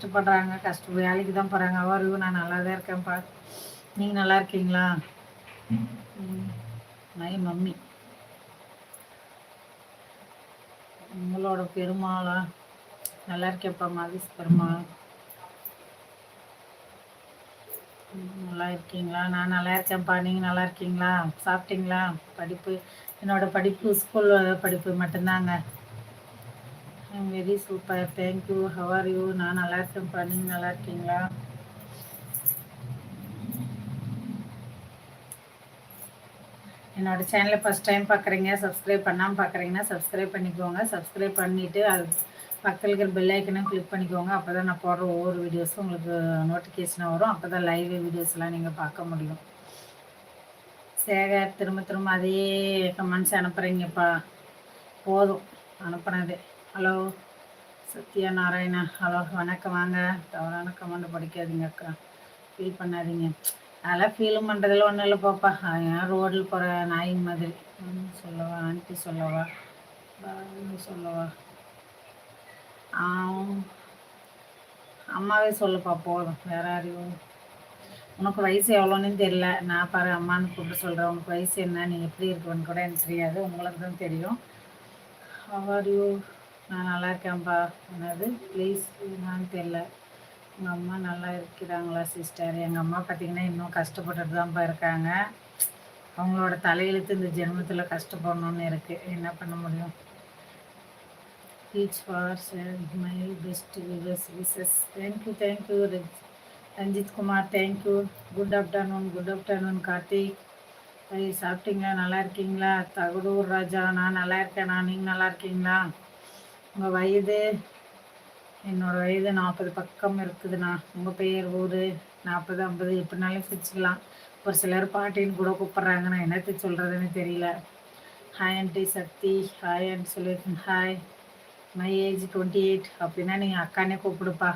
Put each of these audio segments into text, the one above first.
கஷ்டப்படுறாங்க கஷ்ட வேலைக்கு தான் போகிறாங்க அவர் நான் நல்லா தான் இருக்கேன்ப்பா. நீங்கள் நல்லா இருக்கீங்களா? மை. மம்மி. உங்களோட பெருமாளா? நல்லா இருக்கேன்ப்பா மதிஸ் பெருமாள். நல்லா இருக்கீங்களா? நான் நல்லா இருக்கேன்ப்பா. நீங்கள் நல்லா இருக்கீங்களா? சாப்பிட்டீங்களா? படிப்பு என்னோட படிப்பு ஸ்கூல் படிப்பு மட்டும்தாங்க. Very super thank you how are you நான் நல்லா இருக்கேன்ப்பா நீங்கள் நல்லா இருக்கீங்களா? என்னோட சேனலை ஃபஸ்ட் டைம் பார்க்குறீங்க சப்ஸ்கிரைப் பண்ணாமல் பார்க்குறீங்கன்னா சப்ஸ்கிரைப் பண்ணிக்கோங்க. சப்ஸ்கிரைப் பண்ணிவிட்டு அது பக்கத்தில் இருக்கிற பெல் ஐக்கனும் கிளிக் பண்ணிக்கோங்க. அப்போ தான் நான் போடுற ஒவ்வொரு வீடியோஸும் உங்களுக்கு நோட்டிஃபிகேஷனாக வரும். அப்போ தான் லைவ் வீடியோஸ்லாம் நீங்கள் பார்க்க முடியும். சேகர் திரும்ப திரும்ப அதே கமெண்ட்ஸ் அனுப்புகிறீங்கப்பா போதும். அனுப்புனதே. ஹலோ சத்யா நாராயணா ஹலோ வணக்கம் வாங்க. தவறான கமெண்ட் படிக்காதீங்க அக்கா. ஃபீல் பண்ணாதீங்க. அதெல்லாம் ஃபீலும் பண்ணுறதுல ஒன்றும் இல்லை பாப்பா. ஏன் ரோடில் போகிற நாய் மாதிரி. சொல்லவா? ஆண்டி சொல்லவா? சொல்லவா? அம்மாவே சொல்லுப்பா போதும் வேற அறிவும் உனக்கு வயசு எவ்வளோன்னு தெரியல. நான் பாரு அம்மான்னு கூப்பிட்டு சொல்கிறேன் உனக்கு வயசு என்ன? நீ எப்படி இருக்குன்னு கூட எனக்கு தெரியாது. உங்களுக்கு தான் தெரியும். அவர் யூ நான் நல்லா இருக்கேன்ப்பா. என்னது? ப்ளீஸ் என்னான்னு தெரில எங்கள் அம்மா நல்லா இருக்கிறாங்களா சிஸ்டர் எங்கள் அம்மா பார்த்திங்கன்னா இன்னும் கஷ்டப்பட்டுட்டு தான்ப்பா இருக்காங்க. அவங்களோட தலையெழுத்து இந்த ஜென்மத்தில் கஷ்டப்படணும்னு இருக்குது என்ன பண்ண முடியும்? Each for my best viewers wishes thank you thank you Ranjith Kumar thank you good afternoon good afternoon Karthik சாப்பிட்டீங்களா? நல்லா இருக்கீங்களா? தகுடூர் ராஜா நான் நல்லா இருக்கேன். நான் நீங்கள் நல்லா இருக்கீங்களா? உங்கள் வயது என்னோடய வயது நாற்பது பக்கம் இருக்குதுண்ணா. உங்கள் பெயர் ஊர் நாற்பது ஐம்பது எப்படினாலும் வச்சுக்கலாம் ஒரு சிலர் பாட்டின்னு கூட கூப்பிட்றாங்க நான் என்னத்தை சொல்கிறதுன்னு தெரியல. Hi aunty Sakthi hi aunty சொல்லியிருக்கேன் hi my age twenty eight அப்படின்னா நீங்கள் அக்கானே கூப்பிடுப்பா.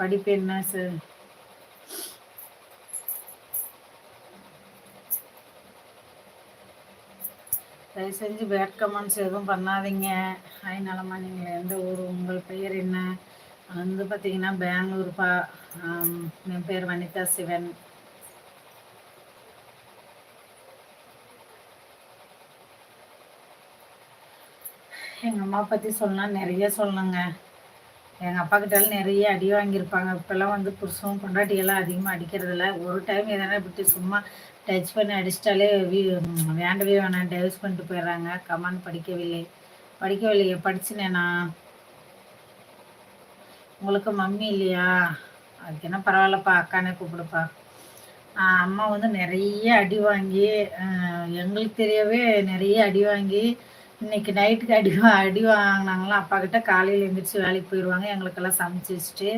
படிப்பு என்ன சார் தயவு செஞ்சு பேட் கமெண்ட்ஸ் எதுவும் பண்ணாதீங்க. ஹாய் நலமா நீங்கள் எந்த ஊர் உங்கள் பெயர் என்ன? வந்து பார்த்தீங்கன்னா பெங்களூர்ப்பா என் பேர் வனிதா சிவன். எங்கள் அம்மா பற்றி சொல்லலாம் நிறைய சொல்லணுங்க எங்கள் அப்பா கிட்டாலும் நிறைய அடி வாங்கியிருப்பாங்க. இப்போல்லாம் வந்து புருஷன் பொண்டாட்டியெல்லாம் அதிகமாக அடிக்கிறதில்ல. ஒரு டைம் எதனா விட்டு சும்மா டச் பண்ணி அடிச்சிட்டாலே வீ வேண்டவே வேணாம் டைவர்ஸ் பண்ணிட்டு போயிடுறாங்க. கமான் படிக்கவில்லை. படிக்கவில்லையே படிச்சுனேண்ணா உங்களுக்கு மம்மி இல்லையா? அதுக்கு என்ன பரவாயில்லப்பா அக்கானே கூப்பிடுப்பா. அம்மா வந்து நிறைய அடி வாங்கி எங்களுக்கு தெரியவே நிறைய அடி வாங்கி இன்னைக்கு நைட்டுக்கு அடி அடி வாங்கினாங்களாம் அப்பா கிட்ட காலையில் எழுந்திரிச்சு வேலைக்கு போயிடுவாங்க. எங்களுக்கெல்லாம் சமைச்சு வச்சுட்டு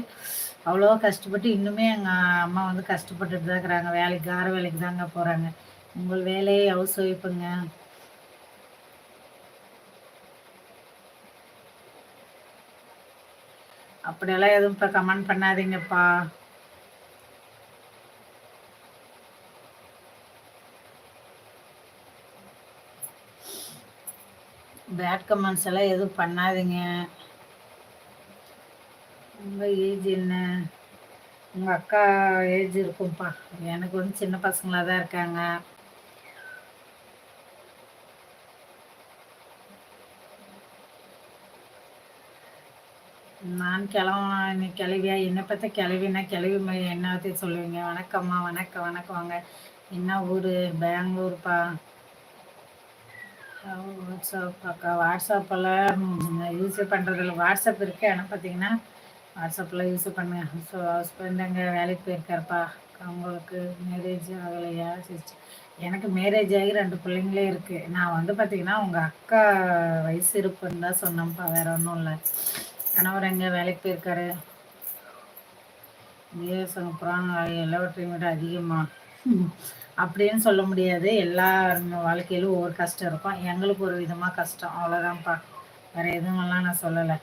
அவ்வளோ கஷ்டப்பட்டு இன்னுமே எங்கள் அம்மா வந்து கஷ்டப்பட்டுட்டு தான் இருக்கிறாங்க. வேலைக்கு கார வேலைக்கு தாங்க போகிறாங்க உங்கள் வேலையை ஹவுஸ் ஒய்ஃபுங்க அப்படியெல்லாம் எதுவும் இப்போ கமெண்ட் பண்ணாதீங்கப்பா. பேட் கமெண்ட்ஸ் எல்லாம் எதுவும் பண்ணாதீங்க. உங்கள் ஏஜ் என்ன? உங்கள் அக்கா ஏஜ் இருக்கும்ப்பா. எனக்கு வந்து சின்ன பசங்களாக தான் இருக்காங்க. நான் கிளம்ப இன்னைக்கு கிளவியா என்னை பார்த்தா கிளவினா கிளவி என்ன பற்றி சொல்லுவீங்க? வணக்கம்மா வணக்கம் வணக்கம். வாங்க. என்ன ஊர்? பெங்களூர்ப்பா. வாட்ஸ்அப் அக்கா. வாட்ஸ்அப்பெல்லாம் யூஸ் பண்ணுறதில்ல வாட்ஸ்அப் இருக்குது ஆனால் பார்த்தீங்கன்னா வாட்ஸ்அப்பில் யூஸ் பண்ணுங்க ஸோ ஹஸ்பண்ட் அங்கே வேலைக்கு போயிருக்காருப்பா அவங்களுக்கு மேரேஜ் ஆகலையா? சிஸ்டர். எனக்கு மேரேஜ் ஆகி ரெண்டு பிள்ளைங்களே இருக்குது நான் வந்து பார்த்திங்கன்னா உங்கள் அக்கா வயசு இருப்புன்னு தான் சொன்னேன்ப்பா வேறு ஒன்றும் இல்லை. கணவர் எங்கே? வேலைக்கு போயிருக்காரு. பிஎஸ்எங்க புறாங்க எல்லாவற்றையும் விட அதிகமாக அப்படின்னு சொல்ல முடியாது. எல்லா வாழ்க்கையிலும் ஒவ்வொரு கஷ்டம் இருக்கும். எங்களுக்கு ஒரு விதமாக கஷ்டம். அவ்வளோதான்ப்பா வேறு எதுவும்லாம் நான் சொல்லலை.